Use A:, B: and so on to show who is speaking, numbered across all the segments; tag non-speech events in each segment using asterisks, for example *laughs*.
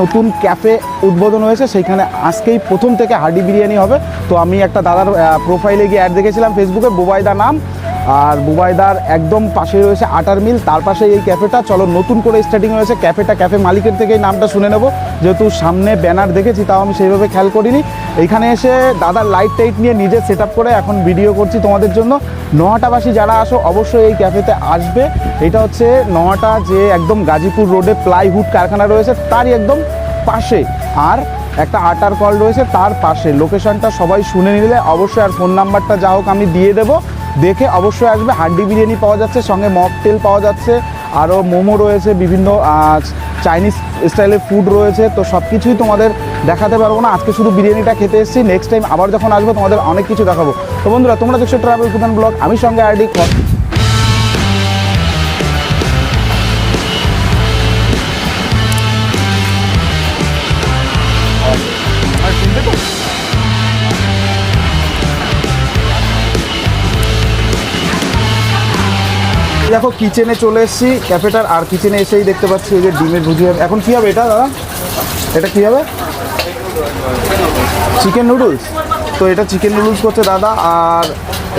A: নতুন ক্যাফে উদ্বোধন হয়েছে, সেইখানে আজকেই প্রথম থেকে হাডি বিরিয়ানি হবে। তো আমি একটা দাদার প্রোফাইলে গিয়ে অ্যাড দেখেছিলাম ফেসবুকে বোবাইদা নাম। আর বুবাইদার একদম পাশে রয়েছে আটার মিল, তার পাশে এই ক্যাফেটা। চলো, নতুন করে স্টার্টিং হয়েছে ক্যাফেটা। ক্যাফে মালিকের থেকেই নামটা শুনে নেব। যেহেতু সামনে ব্যানার দেখেছি, তাও আমি সেইভাবে খেয়াল করিনি। এইখানে এসে দাদার লাইট টাইট নিয়ে নিজে সেট করে এখন ভিডিও করছি তোমাদের জন্য। নোয়াটাবাসী যারা আসো, অবশ্যই এই ক্যাফেতে আসবে। এটা হচ্ছে নোয়াটা যে একদম গাজীপুর রোডে প্লাইউড কারখানা রয়েছে, তারই একদম পাশে। আর একটা আটার কল রয়েছে, তার পাশে। লোকেশনটা সবাই শুনে নিলে অবশ্যই আর ফোন নাম্বারটা যা হোক আমি দিয়ে দেবো। দেখে অবশ্যই আসবে। হাড্ডি বিরিয়ানি পাওয়া যাচ্ছে, সঙ্গে মকটেল পাওয়া যাচ্ছে আরও মোমো রয়েছে, বিভিন্ন চাইনিজ স্টাইলের ফুড রয়েছে। তো সব কিছুই তোমাদের দেখাতে পারব না। আজকে শুধু বিরিয়ানিটা খেতে এসেছি নেক্সট টাইম আবার যখন আসব তোমাদের অনেক কিছু দেখাবো। তো বন্ধুরা, তোমরা দেখছ ট্রাভেল ব্লগ আমি সঙ্গে আইডি দেখো কিচেনে চলে এসেছি। ক্যাফেটার আর কিচেনে এসেই দেখতে পাচ্ছি এই যে ডিমের ভুজিয়া এখন কী হবে এটা দাদা? এটা কী হবে? চিকেন নুডলস তো এটা চিকেন নুডলস করছে দাদা আর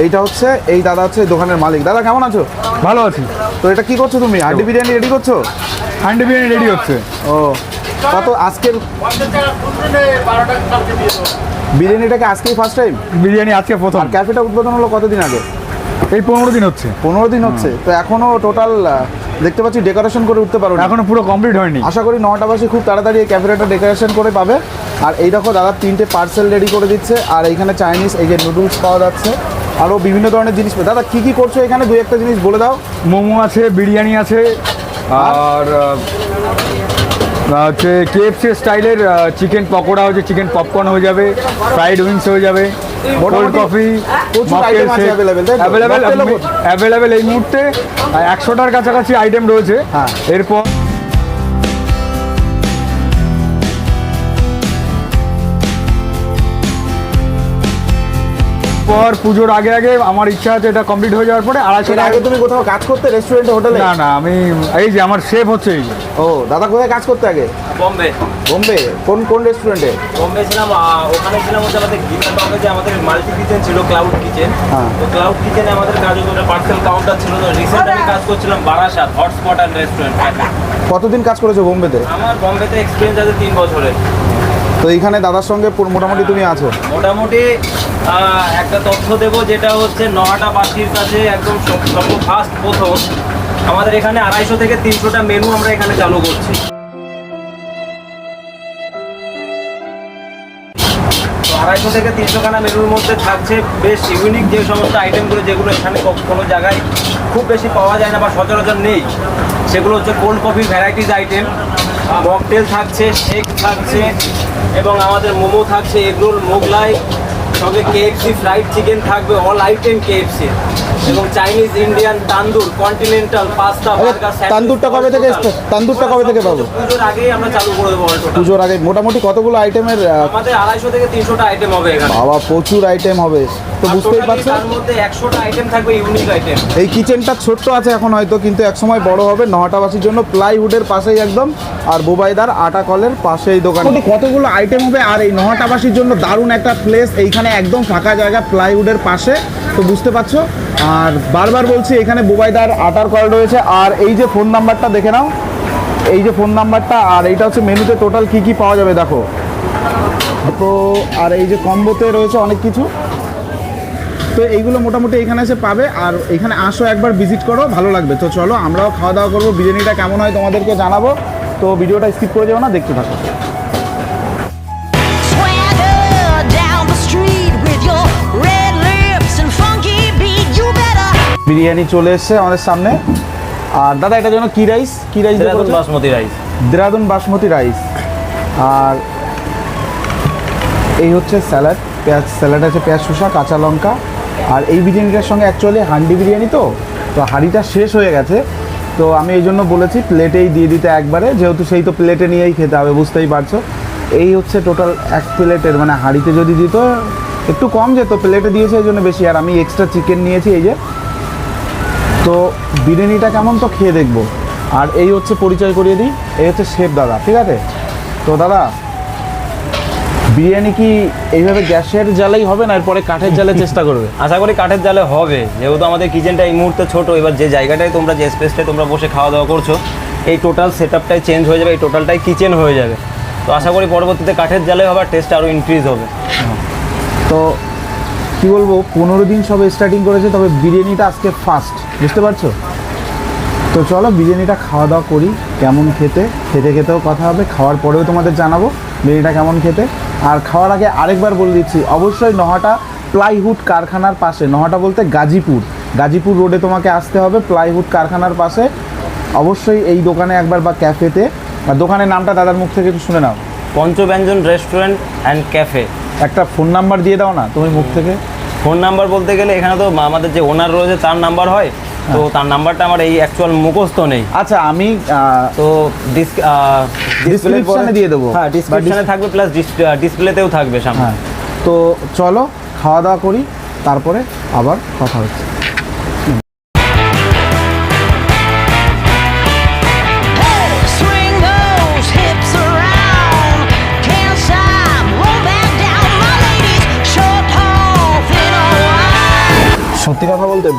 A: এইটা হচ্ছে এই দাদা হচ্ছে দোকানের মালিক। দাদা কেমন আছো?
B: ভালো আছি।
A: তো এটা কি করছ তুমি? হান্ডি বিরিয়ানি রেডি করছ?
B: হান্ডি বিরিয়ানি রেডি হচ্ছে
A: ও কত আজকের বিরিয়ানিটাকে আজকেই ফার্স্ট টাইম
B: বিরিয়ানি আজকে প্রথম।
A: ক্যাফেটা উদ্বোধন হলো কতদিন আগে?
B: এই পনেরো দিন হচ্ছে।
A: পনেরো দিন হচ্ছে। তো এখনও টোটাল দেখতে পাচ্ছি ডেকোরেশন করে উঠতে পারো
B: এখনও পুরো কমপ্লিট হয়নি।
A: আশা করি নটা বাসে খুব তাড়াতাড়ি এই ক্যাফেটা ডেকোরেশন করে পাবে। আর এই দেখো দাদা তিনটে পার্সেল রেডি করে দিচ্ছে। আর এইখানে চাইনিজ এই যে নুডলস পাওয়া যাচ্ছে। আরও বিভিন্ন ধরনের জিনিস দাদা কী কী করছ এখানে? দুই একটা জিনিস বলে দাও।
B: মোমো আছে বিরিয়ানি আছে আর? হচ্ছে কেএফসি স্টাইলের চিকেন পকোড়া হচ্ছে চিকেন পপকর্ন হয়ে যাবে ফ্রাইড উইংস হয়ে যাবে। Cold coffee. অ্যাভেলেবেল এই মুহূর্তে একশোটার কাছাকাছি আইটেম রয়েছে
A: হ্যাঁ।
B: এরপর পর পুজোর আগে আগে আমার ইচ্ছা আছে এটা কমপ্লিট হয়ে যাওয়ার পরে আড়াইশো
A: আগে তুমি কোথাও কাজ করতে রেস্টুরেন্টে হোটেলে
B: না না আমি এই যে আমার সেফ হচ্ছে এই যে।
A: ও দাদা কোথায় কাজ করতে আগে?
C: বম্বে।
A: বোম্বে? কোন কোন রেস্টুরেন্টে
C: বম্বে ছিলাম ওখানে ছিলাম হচ্ছে আমাদের গিফট টপে যে আমাদের মাল্টি কিচেন ছিল ক্লাউড কিচেন
A: হ্যাঁ।
C: তো ক্লাউড কিচেনে আমাদের কাজ হতো ওটা পার্সেল কাউন্টার ছিল তো রিসেন্ট আমি কাজ করছিলাম বারাসাত হটস্পট অ্যান্ড রেস্টুরেন্ট
A: কতদিন কাজ করেছ বোম্বেতে?
C: আমার বম্বেতে এক্সপিরিয়েন্স আছে তিন বছরের
A: তো এইখানে দাদার সঙ্গে মোটামুটি তুমি আছো?
C: মোটামুটি একটা তথ্য দেবো, যেটা হচ্ছে নহাটা বাসির কাছে একদম সব ফার্স্ট, প্রথম। আমাদের এখানে আড়াইশো থেকে তিনশোটা মেনু আমরা এখানে চালু করছি। আড়াইশো থেকে তিনশো খানা মেনুর মধ্যে থাকছে বেশ ইউনিক যে সমস্ত আইটেমগুলো যেগুলো এখানে কোনো জায়গায় খুব বেশি পাওয়া যায় না বা সচরাচর নেই। সেগুলো হচ্ছে cold coffee varieties item mocktail থাকছে শেক থাকছে, এবং আমাদের মোমো থাকছে, এগরোল, মোগলাই সঙ্গে কেএফসি ফ্রাইড চিকেন থাকবে অল আইটেম কেএফসি এবং Chinese Indian tandoor continental pasta
A: আচ্ছা, তান্দুরটা কবে থেকে start? তান্দুরটা কবে থেকে পাবো?
C: পুজোর আগেই আমরা চালু করে দেবো।
A: পুজোর আগে মোটামুটি কতগুলো আইটেমের
C: আমাদের আড়াইশো থেকে তিনশোটা আইটেম হবে এখানে।
A: বাবা প্রচুর আইটেম হবে। তো বুঝতেই পারছ?
C: তার মধ্যে একশোটা আইটেম থাকবে ইউনিক আইটেম
A: এই কিচেনটা ছোট্ট আছে এখন হয়তো কিন্তু একসময় বড় হবে নহাটাবাসীর জন্য। প্লাইউডের পাশেই একদম আর বোবাইদার আটা কলের পাশেই দোকান কতগুলো আইটেম হবে? আর এই নহাটাবাসীর জন্য দারুণ একটা প্লেস এইখানে একদম ফাঁকা জায়গা প্লাইউডের পাশে, তো বুঝতে পারছ? আর বারবার বলছি, এখানে বোবাইদার আটার কল রয়েছে। আর এই যে ফোন নাম্বারটা দেখে নাও। এই যে ফোন নাম্বারটা, আর এইটা হচ্ছে মেনুতে টোটাল কি কি পাওয়া যাবে, দেখো। তো, আর এই যে কম্বোতে রয়েছে অনেক কিছু। তো এইগুলো মোটামুটি এখানে এসে পাবে। আর এখানে আসো একবার ভিজিট করো, ভালো লাগবে। তো চলো, আমরাও খাওয়া দাওয়া করব। বিরিয়ানিটা কেমন হয় তোমাদেরকে জানাব। তো ভিডিওটা স্কিপ করে যাও না, দেখতে থাকো। বিরিয়ানি চলে এসছে আমাদের সামনে। আর দাদা এটার জন্য কি রাইস কি rice
C: basmati rice
A: Dehradun basmati rice আর এই হচ্ছে স্যালাড পেঁয়াজ স্যালাড আছে পেঁয়াজ শসা কাঁচা লঙ্কা। আর এই বিরিয়ানিটার সঙ্গে অ্যাকচুয়ালি হান্ডি বিরিয়ানি তো? তো হাঁড়িটা শেষ হয়ে গেছে। তো আমি এই জন্য বলেছি প্লেটেই দিয়ে দিতে একবারে। যেহেতু সেই তো প্লেটে নিয়েই খেতে হবে বুঝতেই পারছ। এই হচ্ছে টোটাল এক প্লেটের মানে হাঁড়িতে যদি দিত একটু কম যেত প্লেটে দিয়েছে এই জন্য বেশি। আর আমি এক্সট্রা চিকেন নিয়েছি এই যে তো বিরিয়ানিটা কেমন তো খেয়ে দেখব। আর এই হচ্ছে পরিচয় করিয়ে দিই এই হচ্ছে শেফ দাদা ঠিক আছে? তো দাদা বিরিয়ানি কি এইভাবে গ্যাসের জ্বালাই হবে না এরপরে কাঠের জ্বালে চেষ্টা করবে? *laughs*
C: আশা করি কাঠের জালে হবে যেহেতু আমাদের কিচেনটা এই মুহূর্তে ছোট এবার যে জায়গাটায় তোমরা যে স্পেসটায় তোমরা বসে খাওয়া দাওয়া করছ এই টোটাল সেট আপটাই চেঞ্জ হয়ে যাবে এই টোটালটাই কিচেন হয়ে যাবে। তো আশা করি পরবর্তীতে কাঠের জালে হবে টেস্ট আরও ইনক্রিজ হবে।
A: তো কি বলব পনেরো দিন সবে স্টার্টিং করেছে তবে বিরিয়ানিটা আজকে ফার্স্ট বুঝতে পারছ? তো চলো বিরিয়ানিটা খাওয়া দাওয়া করি কেমন খেতে খেতে খেতেও কথা হবে খাওয়ার পরেও তোমাদের জানাব বিরিয়ানিটা কেমন খেতে। আর খাওয়ার আগে আরেকবার বলে দিচ্ছি অবশ্যই নহাটা প্লাইহুড কারখানার পাশে নহাটা বলতে গাজীপুর। গাজীপুর রোডে তোমাকে আসতে হবে প্লাইহুড কারখানার পাশে। অবশ্যই এই দোকানে একবার বা ক্যাফেতে আর দোকানের নামটা দাদার মুখ থেকে একটু শুনে নাও।
C: পঞ্চব্যঞ্জন রেস্টুরেন্ট অ্যান্ড ক্যাফে
A: একটা ফোন নাম্বার দিয়ে দাও না তুমি মুখ থেকে।
C: ফোন নাম্বার বলতে গেলে এখানে তো আমাদের যে ওনার রয়েছে তার নাম্বার হয় তো তার নাম্বারটা আমার এই অ্যাকচুয়াল মুখস্থ নেই।
A: আচ্ছা আমি
C: তো ডিসপ্লে
A: দিয়ে দেবো।
C: হ্যাঁ ডিসক্রিপশনে থাকবে প্লাস ডিসপ্লেতেও থাকবে সামনে।
A: হ্যাঁ তো চলো খাওয়া দাওয়া করি তারপরে আবার কথা হচ্ছে।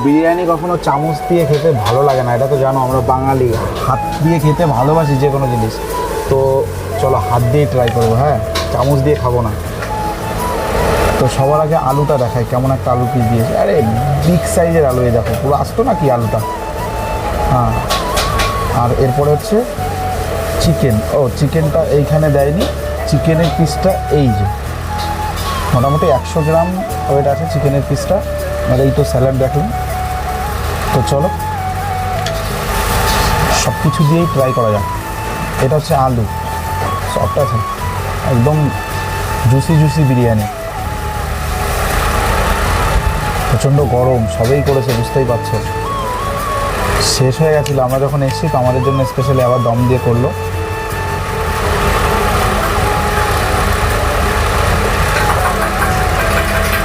A: বিরিয়ানি কখনো চামচ দিয়ে খেতে ভালো লাগে না, এটা তো জানো আমরা বাঙালি, হাত দিয়ে খেতে ভালোবাসি যে কোনো জিনিস। তো চলো হাত দিয়ে ট্রাই করব হ্যাঁ? চামচ দিয়ে খাব না। তো সবার আগে আলুটা দেখাই, কেমন একটা আলু পিস দিয়েছে। আরে বিগ সাইজের আলু এই দেখো, পুরো আসতো না কি আলুটা? হ্যাঁ। আর এরপরে হচ্ছে চিকেন ও চিকেনটা এইখানে দেয়নি চিকেনের পিসটা এই যে। মোটামুটি একশো গ্রাম ওয়েট আছে চিকেনের পিসটা আর এই তো স্যালাড দেখলাম। তো চলো। সব কিছু দিয়েই ট্রাই করা যাক। এটা হচ্ছে আলু। সফট আছে। একদম জুসি জুসি বিরিয়ানি। প্রচণ্ড গরম, সবেই করেছে, বুঝতেই পারছ। শেষ হয়ে গেছিল। আমরা যখন এসেছি তো আমাদের জন্য স্পেশালি আবার দম দিয়ে করল।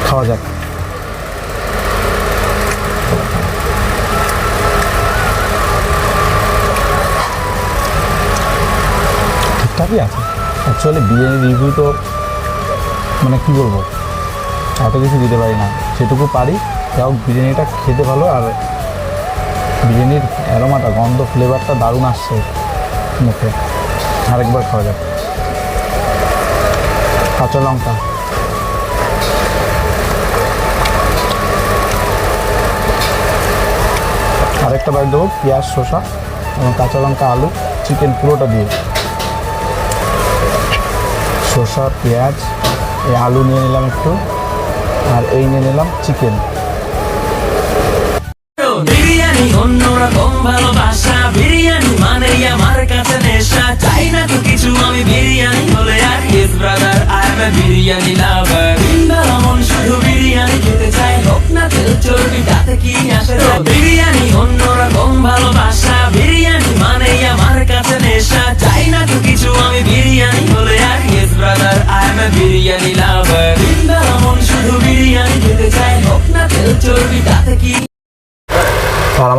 A: খাওয়া যাক। ঠিকঠাকই আছে। অ্যাকচুয়ালি বিরিয়ানি রিভিউ তো মানে কী বলব, এত কিছু দিতে পারি না। যেটুকু পারি, যাও বিরিয়ানিটা খেতে ভালো, আর বিরিয়ানির অ্যারোমাটা, গন্ধ ফ্লেভারটা দারুণ আসছে মুখে। আরেকবার খাওয়া যাক। কাঁচা লঙ্কা। আরেকটা বাইট দেবো, পেঁয়াজ, শসা এবং কাঁচা লঙ্কা, আলু চিকেন পুরোটা দিয়ে। শসা, পেঁয়াজ, এই আলু নিয়ে নিলাম একটু, আর এই নিয়ে নিলাম চিকেন
D: বিরিয়ানি অন্যরকম ভালোবাসা, বিরিয়ানি মানে আমার কাছে নেশা। চাই না তো কিছু, আমি বিরিয়ানি হলে আর yes brother I am a biryani lover বিন্দার মন শুধু বিরিয়ানি খেতে চাই, হোক না তেল চর্বি, তাতে কি আসে বিরিয়ানি অন্যরকম ভালোবাসা, বিরিয়ানি মানে আমার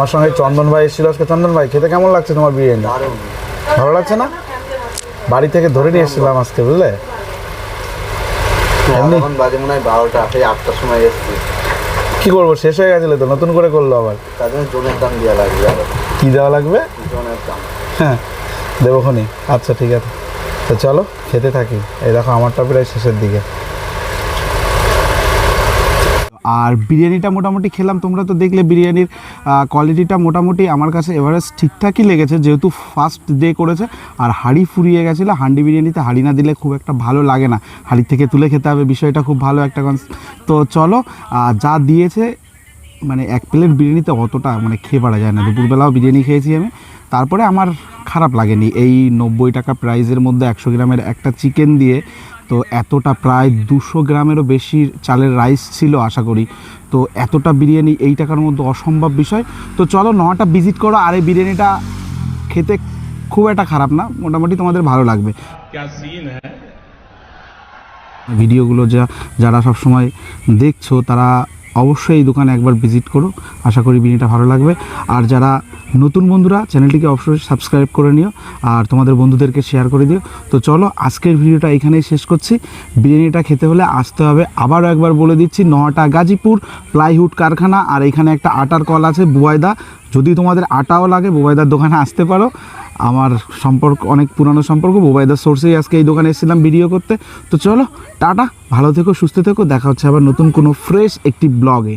A: আমার সঙ্গে চন্দন ভাই এসেছিল আজকে। চন্দন ভাই খেতে কেমন লাগছে তোমার বিরিয়ানি? ভালো লাগছে না? বাড়ি থেকে ধরে নিয়ে এসেছিলাম আজকে বুঝলে?
E: এখন বাজে মনে হয় বারোটা সেই আটটার সময় এসছি।
A: কি করব শেষ হয়ে গেছিল তো নতুন করে করল আবার।
E: তার জন্য জোনের দাম দেওয়া লাগবে
A: কি দেওয়া লাগবে?
E: জোনের দাম।
A: হ্যাঁ দেবোখনি আচ্ছা ঠিক আছে। তো চলো খেতে থাকি। এই দেখো আমারটা প্রায় শেষের দিকে। আর বিরিয়ানিটা মোটামুটি খেলাম। তোমরা তো দেখলে বিরিয়ানির কোয়ালিটিটা মোটামুটি আমার কাছে এভারেজ ঠিকঠাকই লেগেছে, যেহেতু ফার্স্ট ডে করেছে। আর হাঁড়ি ফুরিয়ে গেছিল হাঁডি বিরিয়ানিতে হাঁড়ি না দিলে খুব একটা ভালো লাগে না। হাঁড়ি থেকে তুলে খেতে হবে, বিষয়টা খুব ভালো একটা তো চলো যা দিয়েছে মানে এক প্লেট বিরিয়ানিতে অতটা মানে খেয়ে পারা যায় না। দুপুরবেলাও বিরিয়ানি খেয়েছি আমি। তারপরে আমার খারাপ লাগেনি। এই নব্বই টাকা প্রাইজের মধ্যে একশো গ্রামের একটা চিকেন দিয়ে তো এতটা প্রায় দুশো গ্রামেরও বেশি চালের রাইস ছিল আশা করি। তো এতটা বিরিয়ানি এই টাকার মধ্যে অসম্ভব বিষয়। তো চলো নটা ভিজিট করো আর এই বিরিয়ানিটা খেতে খুব একটা খারাপ না মোটামুটি তোমাদের ভালো লাগবে। ভিডিওগুলো যা যারা সবসময় দেখছ তারা অবশ্যই এই দোকানে একবার ভিজিট করো। আশা করি বিরিয়ানিটা ভালো লাগবে। আর যারা নতুন বন্ধুরা, চ্যানেলটিকে অবশ্যই সাবস্ক্রাইব করে নিও আর তোমাদের বন্ধুদেরকে শেয়ার করে দিও। তো চলো, আজকের ভিডিওটা এখানেই শেষ করছি। বিরিয়ানিটা খেতে হলে আসতে হবে। আবারও একবার বলে দিচ্ছি, নটা গাজীপুর প্লাইহুড কারখানা আর এখানে একটা আটার কল আছে, বুবাইদা। যদি তোমাদের আটাও লাগে, বুবাইদার দোকানে আসতে পারো। আমার সম্পর্ক, অনেক পুরানো সম্পর্ক বোবাইদার সোর্সেই আজকে এই দোকানে এসেছিলাম ভিডিও করতে। তো চলো, টাটা, ভালো থেকো, সুস্থ থেকো, দেখা হচ্ছে আবার নতুন কোনো ফ্রেশ একটি ব্লগে